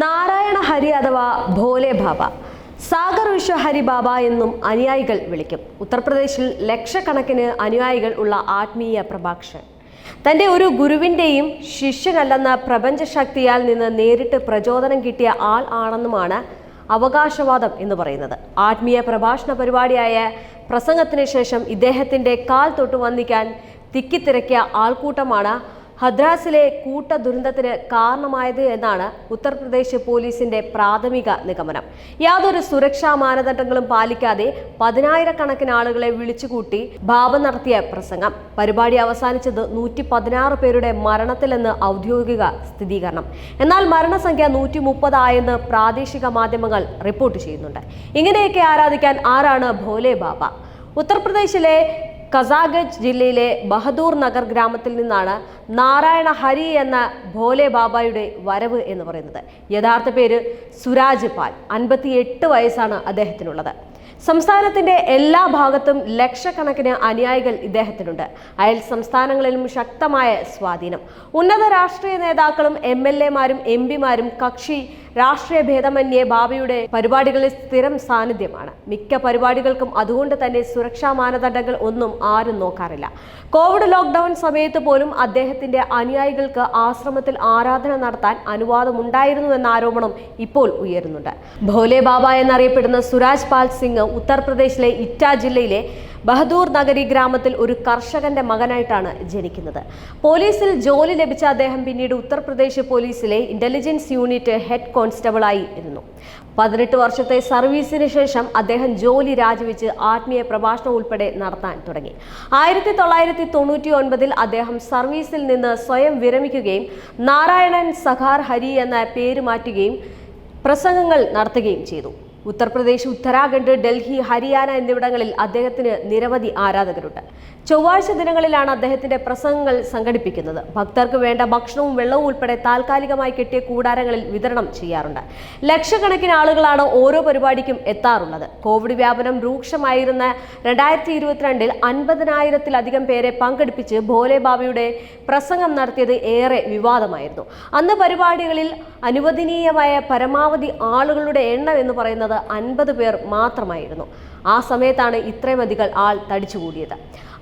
നാരായണ ഹരി അഥവാ ഭോലെ ബാബ. സാഗർ വിശ്വ ഹരി ബാബ എന്നും അനുയായികൾ വിളിക്കും. ഉത്തർപ്രദേശിൽ ലക്ഷക്കണക്കിന് അനുയായികൾ ഉള്ള ആത്മീയ പ്രഭാഷകൻ. തന്റെ ഒരു ഗുരുവിന്റെയും ശിഷ്യനല്ലെന്ന പ്രപഞ്ചശക്തിയാൽ നിന്ന് നേരിട്ട് പ്രചോദനം കിട്ടിയ ആൾ ആണെന്നുമാണ് അവകാശവാദം എന്ന് പറയുന്നത്. ആത്മീയ പ്രഭാഷണ പരിപാടിയായ പ്രസംഗത്തിന് ശേഷം ഇദ്ദേഹത്തിന്റെ കാൽ തൊട്ട് വന്നിക്കാൻ തിക്കിത്തിരക്കിയ ആൾക്കൂട്ടമാണ് ഹദ്രാസിലെ കൂട്ട ദുരന്തത്തിന് കാരണമായത് എന്നാണ് ഉത്തർപ്രദേശ് പോലീസിന്റെ പ്രാഥമിക നിഗമനം. യാതൊരു സുരക്ഷാ മാനദണ്ഡങ്ങളും പാലിക്കാതെ പതിനായിരക്കണക്കിന് ആളുകളെ വിളിച്ചുകൂട്ടി ബാബ നടത്തിയ പ്രസംഗം. പരിപാടി അവസാനിച്ചത് നൂറ്റി പതിനാറ് പേരുടെ മരണത്തിലെന്ന് ഔദ്യോഗിക സ്ഥിരീകരണം. എന്നാൽ മരണസംഖ്യ നൂറ്റി മുപ്പതായെന്ന് പ്രാദേശിക മാധ്യമങ്ങൾ റിപ്പോർട്ട് ചെയ്യുന്നുണ്ട്. ഇങ്ങനെയൊക്കെ ആരാധിക്കാൻ ആരാണ് ഭോലെ ബാബ? ഉത്തർപ്രദേശിലെ കസാഗജ് ജില്ലയിലെ ബഹദൂർ നഗർ ഗ്രാമത്തിൽ നിന്നാണ് നാരായണ ഹരി എന്ന ഭോലെ ബാബായുടെ വരവ് എന്ന് പറയുന്നത്. യഥാർത്ഥ പേര് സുരാജ് പാൽ. അൻപത്തി എട്ട് വയസ്സാണ് അദ്ദേഹത്തിനുള്ളത്. സംസ്ഥാനത്തിന്റെ എല്ലാ ഭാഗത്തും ലക്ഷക്കണക്കിന് അനുയായികൾ ഇദ്ദേഹത്തിനുണ്ട്. അയൽ സംസ്ഥാനങ്ങളിലും ശക്തമായ സ്വാധീനം. ഉന്നത രാഷ്ട്രീയ നേതാക്കളും എം എൽ എമാരും എം പിമാരും കക്ഷി രാഷ്ട്രീയ ഭേദമന്യേ ബാബയുടെ പരിപാടികളിൽ സ്ഥിരം സാന്നിധ്യമാണ്. മിക്ക പരിപാടികൾക്കും അതുകൊണ്ട് തന്നെ സുരക്ഷാ മാനദണ്ഡങ്ങൾ ഒന്നും ആരും നോക്കാറില്ല. കോവിഡ് ലോക്ക്ഡൌൺ സമയത്ത് പോലും അദ്ദേഹത്തിന്റെ അനുയായികൾക്ക് ആശ്രമത്തിൽ ആരാധന നടത്താൻ അനുവാദമുണ്ടായിരുന്നു എന്ന ആരോപണം ഇപ്പോൾ ഉയരുന്നുണ്ട്. ഭോലെ ബാബ എന്നറിയപ്പെടുന്ന സുരാജ് പാൽ സിംഗ് ഉത്തർപ്രദേശിലെ ഇറ്റ ജില്ലയിലെ ബഹദൂർ നഗരി ഗ്രാമത്തിൽ ഒരു കർഷകന്റെ മകനായിട്ടാണ് ജനിക്കുന്നത്. പോലീസിൽ ജോലി ലഭിച്ച അദ്ദേഹം പിന്നീട് ഉത്തർപ്രദേശ് പോലീസിലെ ഇന്റലിജൻസ് യൂണിറ്റ് ഹെഡ് കോൺസ്റ്റബിളായി ഇരുന്നു. പതിനെട്ട് വർഷത്തെ സർവീസിന് ശേഷം അദ്ദേഹം ജോലി രാജിവെച്ച് ആത്മീയ പ്രഭാഷണം ഉൾപ്പെടെ നടത്താൻ തുടങ്ങി. ആയിരത്തി തൊള്ളായിരത്തി തൊണ്ണൂറ്റി ഒൻപതിൽ അദ്ദേഹം സർവീസിൽ നിന്ന് സ്വയം വിരമിക്കുകയും നാരായണൻ സഖാർ ഹരി എന്ന പേര് മാറ്റുകയും പ്രസംഗങ്ങൾ നടത്തുകയും ചെയ്തു. ഉത്തർപ്രദേശ് ഉത്തരാഖണ്ഡ് ഡൽഹി ഹരിയാന എന്നിവിടങ്ങളിൽ അദ്ദേഹത്തിന് നിരവധി ആരാധകരുണ്ട്. ചൊവ്വാഴ്ച ദിനങ്ങളിലാണ് അദ്ദേഹത്തിന്റെ പ്രസംഗങ്ങൾ സംഘടിപ്പിക്കുന്നത്. ഭക്തർക്ക് വേണ്ട ഭക്ഷണവും വെള്ളവും ഉൾപ്പെടെ താൽക്കാലികമായി കെട്ടിയ കൂടാരങ്ങളിൽ വിതരണം ചെയ്യാറുണ്ട്. ലക്ഷക്കണക്കിന് ആളുകളാണ് ഓരോ പരിപാടിക്കും എത്താറുള്ളത്. കോവിഡ് വ്യാപനം രൂക്ഷമായിരുന്ന രണ്ടായിരത്തി ഇരുപത്തിരണ്ടിൽ അൻപതിനായിരത്തിലധികം പേരെ പങ്കെടുപ്പിച്ച് ഭോലെ ബാബയുടെ പ്രസംഗം നടത്തിയത് ഏറെ വിവാദമായിരുന്നു. അന്ന് പരിപാടികളിൽ അനുവദനീയമായ പരമാവധി ആളുകളുടെ എണ്ണം എന്ന് പറയുന്നത് അൻപത് പേർ മാത്രമായിരുന്നു. ആ സമയത്താണ് ഇത്രയുമധികം ആൾ തടിച്ചുകൂടിയത്.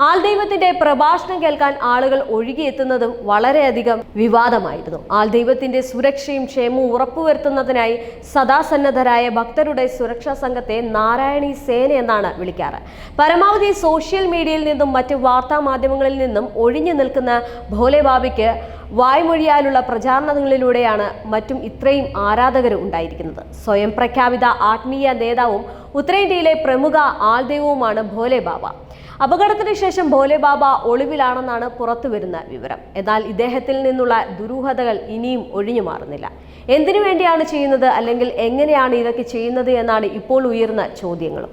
ആൾ ദൈവത്തിന്റെ പ്രഭാഷണം കേൾക്കാൻ ആളുകൾ ഒഴുകിയെത്തുന്നതും വളരെയധികം വിവാദമായിരുന്നു. ആൾ ദൈവത്തിന്റെ സുരക്ഷയും ക്ഷേമവും ഉറപ്പുവരുത്തുന്നതിനായി സദാസന്നദ്ധരായ ഭക്തരുടെ സുരക്ഷാ സംഘത്തെ നാരായണി സേന എന്നാണ് വിളിക്കാറ്. പരമാവധി സോഷ്യൽ മീഡിയയിൽ നിന്നും മറ്റ് വാർത്താ മാധ്യമങ്ങളിൽ നിന്നും ഒഴിഞ്ഞു നിൽക്കുന്ന ഭോലെ ബാബയ്ക്ക് വായ്മൊഴിയാലുള്ള പ്രചാരണങ്ങളിലൂടെയാണ് മറ്റും ഇത്രയും ആരാധകർ ഉണ്ടായിരിക്കുന്നത്. സ്വയം പ്രഖ്യാപിത ആത്മീയ നേതാവും ഉത്തരേന്ത്യയിലെ പ്രമുഖ ആൾദൈവവുമാണ് ഭോലെ ബാബ. അപകടത്തിന് ശേഷം ഭോലെ ബാബ ഒളിവിലാണെന്നാണ് പുറത്തു വരുന്ന വിവരം. എന്നാൽ ഇദ്ദേഹത്തിൽ നിന്നുള്ള ദുരൂഹതകൾ ഇനിയും ഒഴിഞ്ഞു മാറുന്നില്ല. എന്തിനു വേണ്ടിയാണ് ചെയ്യുന്നത് അല്ലെങ്കിൽ എങ്ങനെയാണ് ഇതൊക്കെ ചെയ്യുന്നത് എന്നാണ് ഇപ്പോൾ ഉയർന്ന ചോദ്യങ്ങളും.